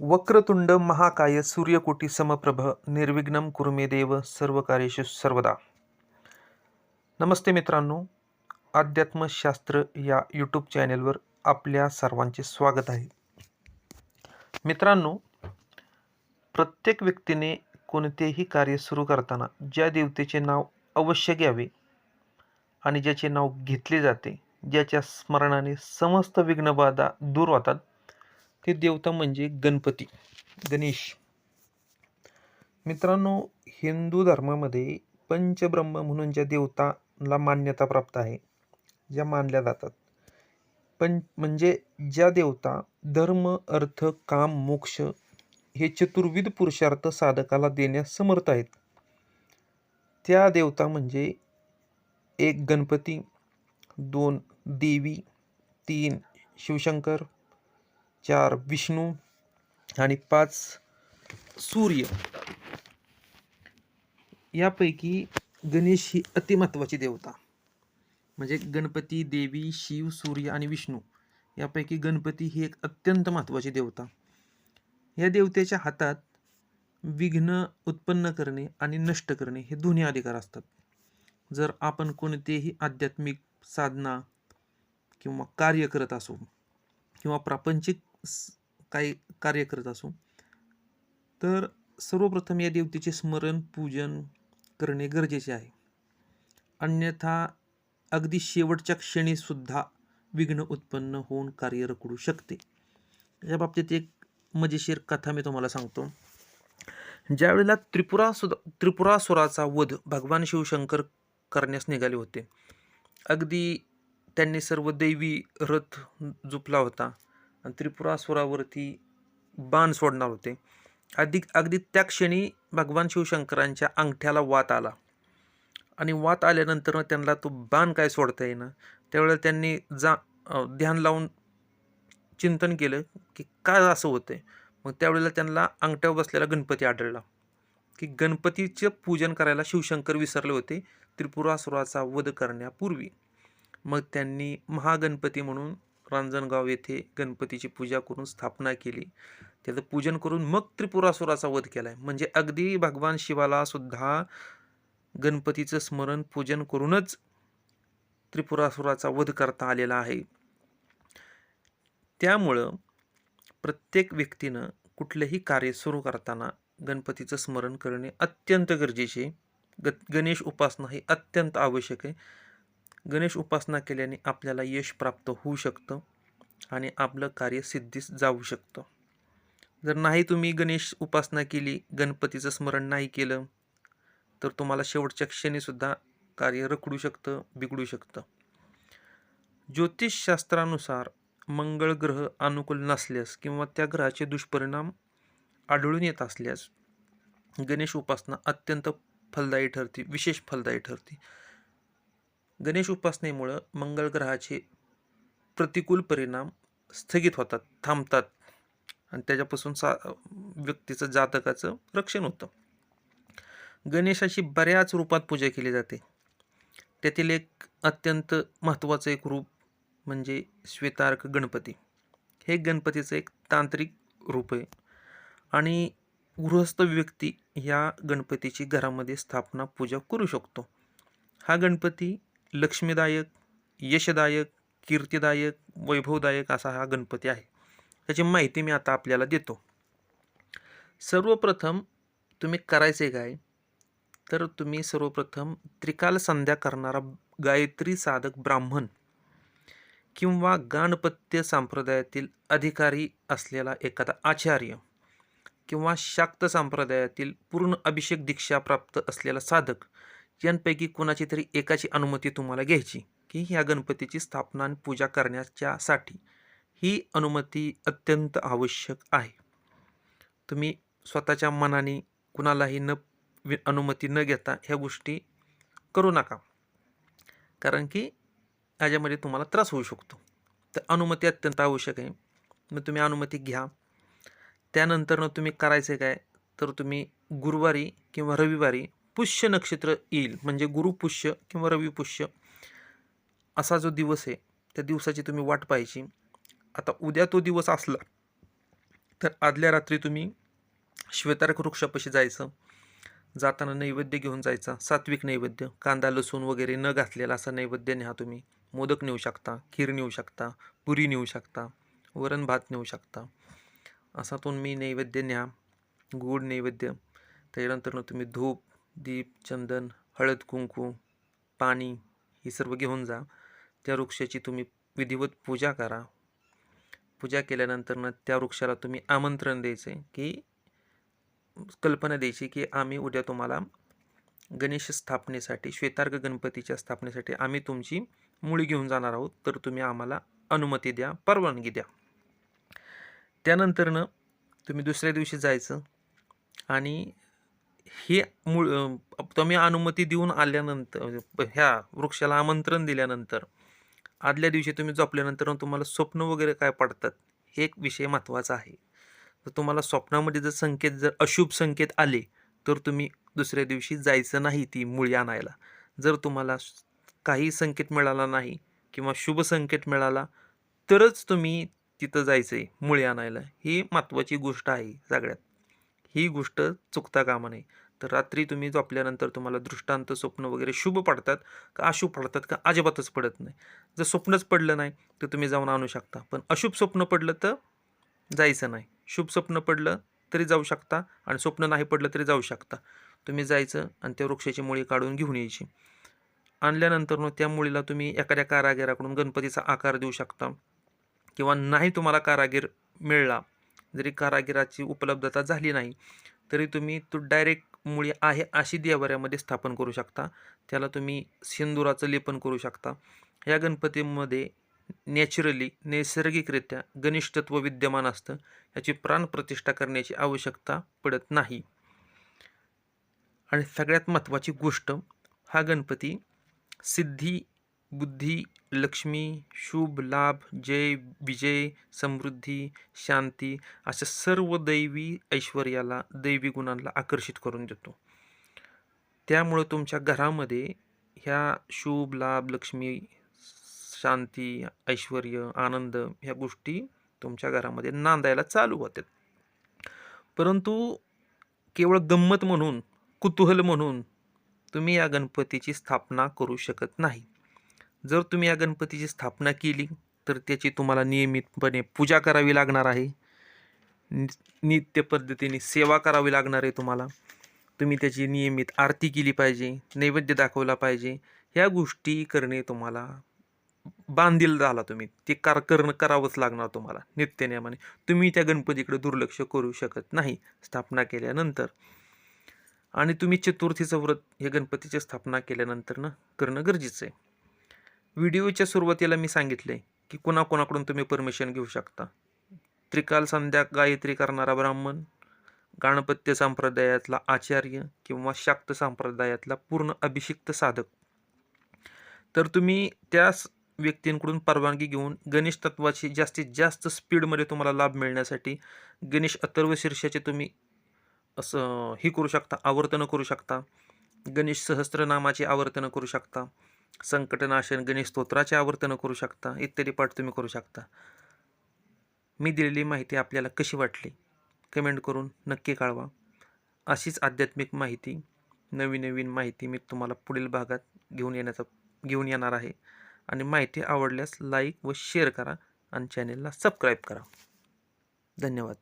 वक्रतुंड महाकाय सूर्यकोटी समप्रभ निर्विघ्नम कुरुमेदेव देव सर्व कार्येशु सर्वदा. नमस्ते मित्रांनो अध्यात्मशास्त्र या यूट्यूब चॅनेलवर आपल्या सर्वांचे स्वागत आहे. मित्रांनो प्रत्येक व्यक्तीने कोणतेही कार्य सुरू करताना ज्या देवतेचे नाव अवश्य घ्यावे आणि ज्याचे नाव घेतले जाते ज्याच्या स्मरणाने समस्त विघ्नबाधा दूर होतात हे देवता म्हणजे गणपती गणेश. मित्रांनो हिंदू धर्मामध्ये पंचब्रह्म म्हणून ज्या देवताला मान्यता प्राप्त आहे ज्या मानल्या जातात पण म्हणजे ज्या देवता धर्म अर्थ काम मोक्ष हे चतुर्विध पुरुषार्थ साधकाला देण्यास समर्थ आहेत. त्या देवता म्हणजे एक गणपती दोन देवी तीन शिवशंकर चार विष्णू आणि पाच सूर्य. यापैकी गणेश ही अतिमहत्वाची देवता. म्हणजे गणपती देवी शिव सूर्य आणि विष्णू. यापैकी गणपती ही एक अत्यंत महत्त्वाची देवता. या देवतेच्या हातात विघ्न उत्पन्न करणे आणि नष्ट करणे हे दोन्ही अधिकार असतात. जर आपण कोणतेही आध्यात्मिक साधना किंवा कार्य करत असू किंवा प्रापंचिक काही कार्य करत असू. तर सर्वप्रथम या देवतेचे स्मरण पूजन करणे गरजेचे आहे. अन्यथा अगदी शेवटच्या क्षणीसुद्धा विघ्न उत्पन्न होऊन कार्य रखडू शकते. या बाबतीत एक मजेशीर कथा मी तुम्हाला सांगतो. ज्यावेळेला त्रिपुरासुद त्रिपुरासुराचा वध भगवान शिवशंकर करण्यास निघाले होते अगदी त्यांनी सर्व दैवी रथ जुपला होता. त्रिपुरासुरावरती बाण सोडणार होते. अधिक अगदी त्या क्षणी भगवान शिवशंकरांच्या अंगठ्याला वात आला. आणि वात आल्यानंतर त्यांना तो बाण काय सोडता येईना. त्यावेळेला त्यांनी जा ध्यान लावून चिंतन केलं की काय असं होतंय. मग त्यावेळेला त्यांना अंगठ्यावर बसलेला गणपती आढळला. की गणपतीचं पूजन करायला शिवशंकर विसरले होते. त्रिपुरासुराचा वध करण्यापूर्वी. मग त्यांनी महागणपती म्हणून रांजणगाव येथे गणपतीची पूजा करून स्थापना केली. त्याचं पूजन करून मग त्रिपुरासुराचा वध केला आहे म्हणजे अगदी भगवान शिवाला सुद्धा गणपतीचं स्मरण पूजन करूनच त्रिपुरासुराचा वध करता आलेला आहे. त्यामुळं प्रत्येक व्यक्तीनं कुठलंही कार्य सुरू करताना गणपतीचं स्मरण करणे अत्यंत गरजेचे ग गणेश उपासना ही अत्यंत आवश्यक आहे. गणेश उपासना केल्याने आपल्याला यश प्राप्त होऊ शकतं आणि आपलं कार्य सिद्धीस जाऊ शकतं. जर नाही तुम्ही गणेश उपासना केली गणपतीचं स्मरण नाही केलं तर तुम्हाला शेवटच्या क्षणीसुद्धा कार्य रखडू शकतं बिघडू शकतं. ज्योतिषशास्त्रानुसार मंगळ ग्रह अनुकूल नसल्यास किंवा त्या ग्रहाचे दुष्परिणाम आढळून येत असल्यास गणेश उपासना अत्यंत फलदायी ठरते विशेष फलदायी ठरते. गणेश उपासनेमुळं मंगळ ग्रहाचे प्रतिकूल परिणाम स्थगित होतात थांबतात. आणि त्याच्यापासून सा व्यक्तीचं जातकाचं रक्षण होतं. गणेशाची बऱ्याच रूपात पूजा केली जाते. त्यातील एक अत्यंत महत्त्वाचं एक रूप म्हणजे श्वेतार्क गणपती. हे गणपतीचं एक तांत्रिक रूप आहे. आणि गृहस्थ व्यक्ती या गणपतीची घरामध्ये स्थापना पूजा करू शकतो. हा गणपती लक्ष्मीदायक यशदायक कीर्तिदायक वैभवदायक असा हा गणपती आहे. त्याची माहिती मी आता आपल्याला देतो. सर्वप्रथम तुम्ही करायचे काय? तर तुम्ही सर्वप्रथम त्रिकाल संध्या करणारा गायत्री साधक ब्राह्मण किंवा गाणपत्य संप्रदायातील अधिकारी असलेला एखादा आचार्य किंवा शाक्त संप्रदायातील पूर्ण अभिषेक दीक्षा प्राप्त असलेला साधक यांपैकी कुणाची तरी एकाची अनुमती तुम्हाला घ्यायची की ह्या गणपतीची स्थापना आणि पूजा करण्याच्यासाठी ही अनुमती अत्यंत आवश्यक आहे. तुम्ही स्वतःच्या मनाने कुणालाही न वि- अनुमती न घेता ह्या गोष्टी करू नका. कारण की ह्याच्यामध्ये तुम्हाला त्रास होऊ शकतो. तर अनुमती अत्यंत आवश्यक आहे. मग तुम्ही अनुमती घ्या. त्यानंतरनं तुम्ही करायचं काय? तर तुम्ही गुरुवारी किंवा रविवारी पुष्य नक्षत्र येईल म्हणजे गुरुपुष्य किंवा रविपुष्य असा जो दिवस आहे त्या दिवसाची तुम्ही वाट पाहायची. आता उद्या तो दिवस असला तर आदल्या रात्री तुम्ही श्वेतारक वृक्षापाशी जायचं जाताना नैवेद्य घेऊन जायचा सात्विक नैवेद्य कांदा लसूण वगैरे न घातलेला असा नैवेद्य न्या तुम्ही. मोदक नेऊ शकता खीर नेऊ शकता पुरी नेऊ शकता वरण भात नेऊ शकता. असा तुम्ही नैवेद्य न्या गोड नैवेद्य. त्याच्यानंतर तुम्ही धूप दीप चंदन हळद कुंकू पाणी ही सर्व घेऊन जा. त्या वृक्षाची तुम्ही विधिवत पूजा करा. पूजा केल्यानंतर त्या वृक्षाला तुम्ही आमंत्रण द्यायचे की कल्पना द्यायची की आम्ही उद्या तुम्हाला गणेश स्थापनेसाठी श्वेतार्ग गणपतीच्या स्थापनेसाठी आम्ही तुमची मुळी घेऊन जाणार आहोत. तर तुम्ही आम्हाला अनुमती द्या परवानगी द्या. त्यानंतरनं तुम्ही दुसऱ्या दिवशी जायचं आणि हे मूळ तुम्ही अनुमती देऊन आल्यानंतर म्हणजे ह्या वृक्षाला आमंत्रण दिल्यानंतर आदल्या दिवशी तुम्ही झोपल्यानंतर तुम्हाला स्वप्न वगैरे काय पडतात हे एक विषय महत्त्वाचा आहे. तर तुम्हाला स्वप्नामध्ये जर संकेत जर अशुभ संकेत आले तर तुम्ही दुसऱ्या दिवशी जायचं नाही ती मुळी आणायला. जर तुम्हाला काही संकेत मिळाला नाही किंवा शुभ संकेत मिळाला तरच तुम्ही तिथं जायचं आहे मुळी आणायला. ही महत्त्वाची गोष्ट आहे सगळ्यात. ही गोष्ट चुकता कामा नये. तर रात्री तुम्ही झोपल्यानंतर तुम्हाला दृष्टांत स्वप्न वगैरे शुभ पडतात का अशुभ पडतात का अजिबातच पडत नाही. जर स्वप्नच पडलं नाही तर तुम्ही जाऊन आणू शकता. पण अशुभ स्वप्न पडलं तर जायचं नाही. शुभ स्वप्न पडलं तरी जाऊ शकता आणि स्वप्न नाही पडलं तरी जाऊ शकता. तुम्ही जायचं आणि त्या वृक्षाची मुळी काढून घेऊन यायची. आणल्यानंतर मग त्या मुळीला तुम्ही एखाद्या कारागिराकडून गणपतीचा आकार देऊ शकता किंवा नाही तुम्हाला कारागीर मिळला जरी कारागिराची उपलब्धता झाली नाही तरी तुम्ही तो डायरेक्ट मुळी आहे अशी देवाऱ्यामध्ये स्थापन करू शकता. त्याला तुम्ही सिंदुराचं लेपन करू शकता. या गणपतीमध्ये नॅचरली नैसर्गिकरित्या गणिष्ठत्व विद्यमान असतं. याची प्राणप्रतिष्ठा करण्याची आवश्यकता पडत नाही. आणि सगळ्यात महत्त्वाची गोष्ट हा गणपती सिद्धी बुद्धी लक्ष्मी शुभ लाभ जय विजय समृद्धी शांती अशा सर्व दैवी ऐश्वर्याला दैवी गुणांना आकर्षित करून देतो. त्यामुळं तुमच्या घरामध्ये ह्या शुभ लाभ लक्ष्मी शांती ऐश्वर आनंद ह्या गोष्टी तुमच्या घरामध्ये नांदायला चालू होतात परंतु केवळ गंमत म्हणून कुतूहल म्हणून तुम्ही या गणपतीची स्थापना करू शकत नाही. जर तुम्ही या गणपतीची स्थापना केली तर त्याची तुम्हाला नियमितपणे पूजा करावी लागणार आहे. नित्य पद्धतीने सेवा करावी लागणार आहे तुम्हाला. तुम्ही त्याची नियमित आरती केली पाहिजे नैवेद्य दाखवला पाहिजे. ह्या गोष्टी करणे तुम्हाला बांधील झाला तुम्ही. ते कार करणं करावंच लागणार तुम्हाला नित्यनियमाने तुम्ही त्या गणपतीकडे दुर्लक्ष करू शकत नाही स्थापना केल्यानंतर. आणि तुम्ही चतुर्थीचं व्रत हे गणपतीची स्थापना केल्यानंतर ना करणं गरजेचं आहे. व्हिडिओच्या सुरुवातीला मी सांगितले की कुणाकोणाकडून तुम्ही परमिशन घेऊ शकता. त्रिकाल संध्या गायत्री करणारा ब्राह्मण गणपत्य संप्रदायातला आचार्य किंवा शाक्त संप्रदायातला पूर्ण अभिषिक्त साधक. तर तुम्ही त्या व्यक्तींकडून परवानगी घेऊन गणेश तत्वाची जास्तीत जास्त स्पीडमध्ये तुम्हाला लाभ मिळण्यासाठी गणेश अथर्व शीर्षाचे तुम्ही असं ही करू शकता आवर्तनं करू शकता. गणेश सहस्त्रनामाची आवर्तनं करू शकता. संकटनाशन गणेश स्तोत्राचे आवर्तनं करू शकता इत्यादी पाठ तुम्ही करू शकता. मी दिलेली माहिती आपल्याला कशी वाटली? कमेंट करून नक्की कळवा. अशीच आध्यात्मिक माहिती नवीन नवीन माहिती मी तुम्हाला पुढील भागात घेऊन येण्याचा घेऊन येणार आहे. आणि माहिती आवडल्यास लाईक व शेअर करा आणि चॅनेलला सबस्क्राईब करा. धन्यवाद.